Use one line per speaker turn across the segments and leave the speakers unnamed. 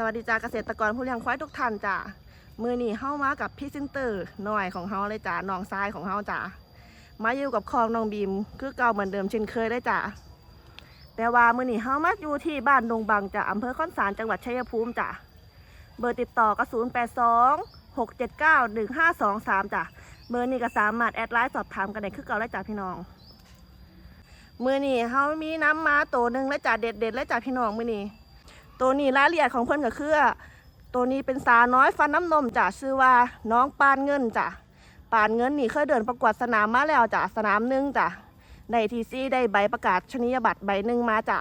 สวัสดีจ้าเกษตรกรผู้เลี้ยงควายทุกท่านจ้ามือหนี้เฮามากับพี่ซินเตอร์หน่อยของเฮาเลยจ้าน้องทรายของเฮาจ้ามาอยู่กับคลองน้องบีมคือเก่าเหมือนเดิมเช่นเคยเลยจ้าแต่ว่ามือหนี้เฮามาอยู่ที่บ้านดงบังจ้าอำเภอข้อนสารจังหวัดชัยภูมิจ้าเบอร์ติดต่อก็0 8 2 6 7 9 1 5 2 3จ้าเบอร์นี้ก็สามารถแอดไลน์สอบถามกันได้คือเก่าเลยจ้าพี่น้องมือหนีเฮามีน้ำมาตัวหนึ่งแล้วจ้าเด็ดเด็ดแล้วจ้าพี่น้องมือหนี้ ตัวนี้รายละเอียดของเพื่อนก็คือตัวนี้เป็นสาวน้อยฟันน้ำนมจ้ะชื่อว่าน้องปานเงินจ้ะปานเงินนี่เคยเดินประกวดสนามมาแล้วจ้ะสนามหนึ่งจ้ะได้ทีซีได้ใบประกาศชนียบัตรใบหนึ่งมาจ้ะ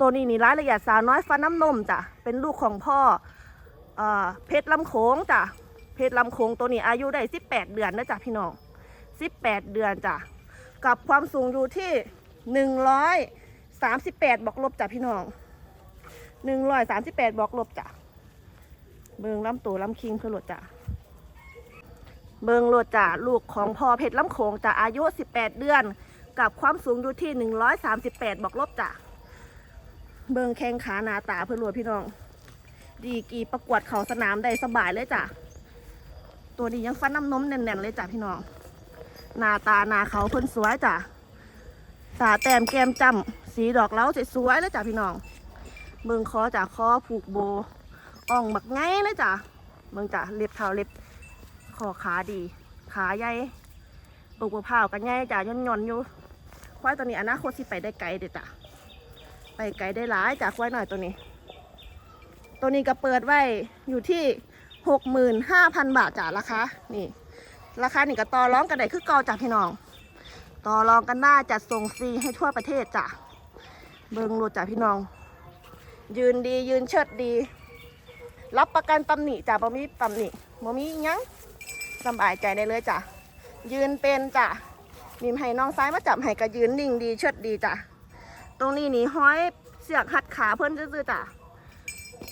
ตัวนี้นี่รายละเอียดสาวน้อยฟันน้ำนมจ้ะเป็นลูกของพ่อเอ่อเพชรลำโขงจ้ะเพชรลำโขงตัวนี้อายุได้ 18 เดือนนะจ้ะพี่น้อง 18 เดือนจ้ะกับความสูงอยู่ที่ 138 บอกลบจ้ะพี่น้อง หนึ่งร้อยสามสิบแปดบล็อกลบจ้ะ เบิงลำตัวลำคิงเพื่อโหลดจ้ะ เบิงโหลดจ้ะ ลูกของพ่อเพชรลำโขงจ้ะ อายุสิบแปดเดือน กับความสูงอยู่ที่หนึ่งร้อยสามสิบแปดบล็อกลบจ้ะ เบิงแข้งขาหนาตาเพื่อโหลดพี่น้อง ดีกีประกวดเขาสนามได้สบายเลยจ้ะ ตัวนี้ยังฟันน้ำนมแน่นๆเลยจ้ะพี่น้อง หน้าตาหน้าเขาเพิ่นสวยจ้ะตาแต้มแก้มจำสีดอกเล้าสวยๆเลยจ้ะพี่น้อง เบิ่งคอจากคอผูกโบอ่องบักไงเลยจ้ะเบิ่งจ้ะเล็บเท้าเล็บคอขาดี ขาใหญ่ปลูกมะพร้าวกันใหญ่จ้ะย่อนๆอยู่ ควายตัวนี้อนาคตสิไปได้ไกลเด็ดจ้ะไปไกลได้หลายจ้ะควายหน่อยตัวนี้ ตัวนี้ก็เปิดไว้อยู่ที่หกหมื่นห้าพันบาทจ้ะราคานี่ราคานี่ก็ต่อร้องกันได้คือเก่าจ้ะพี่น้องต่อรองกันได้จัดส่งฟรีให้ทั่วประเทศจ้ะ เบิ่งรูจ้ะพี่น้อง ยืนดียืนเชิดดี รับประกันตำหนิจ้ะบ่มีตำหนิบ่มียังสบายใจได้เลยจ้ะยืนเป็นจ้ะมีให้น้องซ้ายมาจับให้ก็ยืนนิ่งดีเชิดดีจ้ะตรงนี้นี่ห้อยเสียกหัดขาเพิ่นซื่อจ้ะ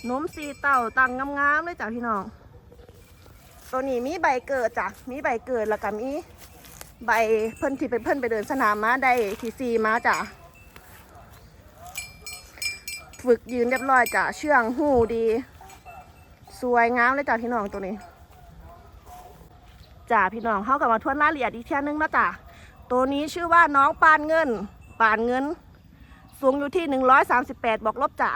นมสีเต่าตังงามๆเลยจ้ะพี่น้องตัวนี้มีใบเกิดจ้ะ มีใบเกิดแล้วก็มีใบเพิ่นที่เป็นเพิ่นไปเดินสนามมาได้ทีซีมาจ้ะ ฝึกยืนเรียบร้อยจ้ะเชื่องหูดี สวยงามเลยจ้ะพี่น้องตัวนี้จ้ะพี่น้องเข้ากับมาทวนรายละเอียดอีกเที่ยนึงนะจ้ะตัวนี้ชื่อว่าน้องปานเงิน ปานเงิน สูงอยู่ที่ 138 บอกลบจ้ะ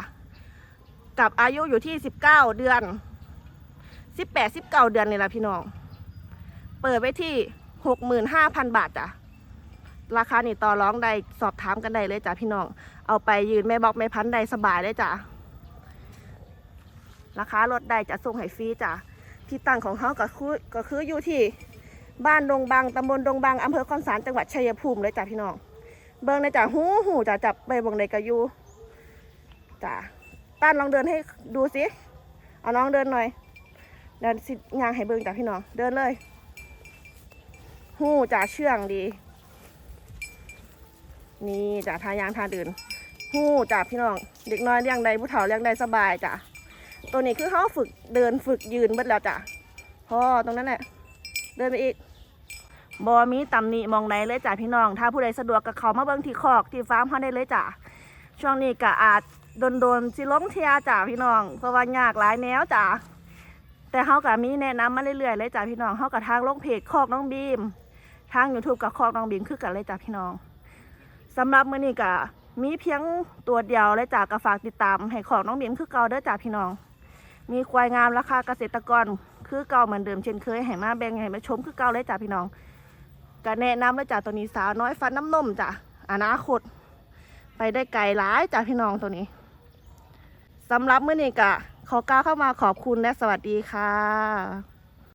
กับอายุอยู่ที่ 19 เดือน 18 19 เดือนนี่แหละพี่น้อง เปิดไว้ที่ 65,000 บาทจ้ะ ราคานี่ต่อร้องได้สอบถามกันได้เลยจ้ะพี่น้อง เอาไปยืนแม่บอกแม่พันได้สบายเลยจ้ะราคาลดได้จะส่งให้ฟรีจ้ะที่ตั้งของเขาก็คือก็คืออยู่ที่บ้านดงบังตำบลดงบังอำเภอคอนสารจังหวัดชัยภูมิเลยจ้ะพี่น้อง เบิ่งเลยจ้ะหูหูจ้ะจับไปเบิ่งในกระยูจ้ะต้านลองเดินให้ดูสิเอาน้องเดินหน่อยเดินสิยางให้เบิ่งจ้ะพี่น้องเดินเลยหูจ้ะเชื่องดี นี่จ้ะทายางทาเดินหู้จ้ะพี่น้อง เด็กน้อยเลี้ยงได้ผู้เฒ่าเลี้ยงได้สบายจ้ะตัวนี้คือเขาฝึกเดินฝึกยืนเบิดแล้วจ้ะพอตรงนั้นแหละเดินไปอีกบอมีตำหนิมองใดเลยจ้ะพี่น้อง ถ้าผู้ใดสะดวกก็เขามาเบิ่งที่คอกที่ฟาร์มเขาได้เลยจ้ะช่วงนี้ก็อาจโดนโดนสิล้มเทียจ้ะพี่น้อง เพราะว่ายากหลายแนวจ้ะแต่เขาก็มีแนะนำมาเรื่อยๆเลยจ้ะพี่น้องเขากับทางลงเพจคอกน้องบีม ทางยูทูบกับคอกน้องบีมคือกันเลยจ้ะพี่น้อง สำหรับมื้อนี้ก็มีเพียงตัวเดียวและจากกระฝากติดตามให้ของน้องบีมคือเก่าเด้อจ้าพี่น้อง มีควายงามราคาเกษตรกรคือเก่าเหมือนเดิมเช่นเคยให้มาแบ่งให้มาชมคือเก่าเลยจ้าพี่น้องก็แนะนำเลยจ้าตัวนี้สาวน้อยฟันน้ำนมจ้ะอนาคต ไปได้ไกลหลายจ้าพี่น้องตัวนี้สำหรับมื้อนี้ก็ขอกล่าวเข้ามาขอบคุณและสวัสดีค่ะ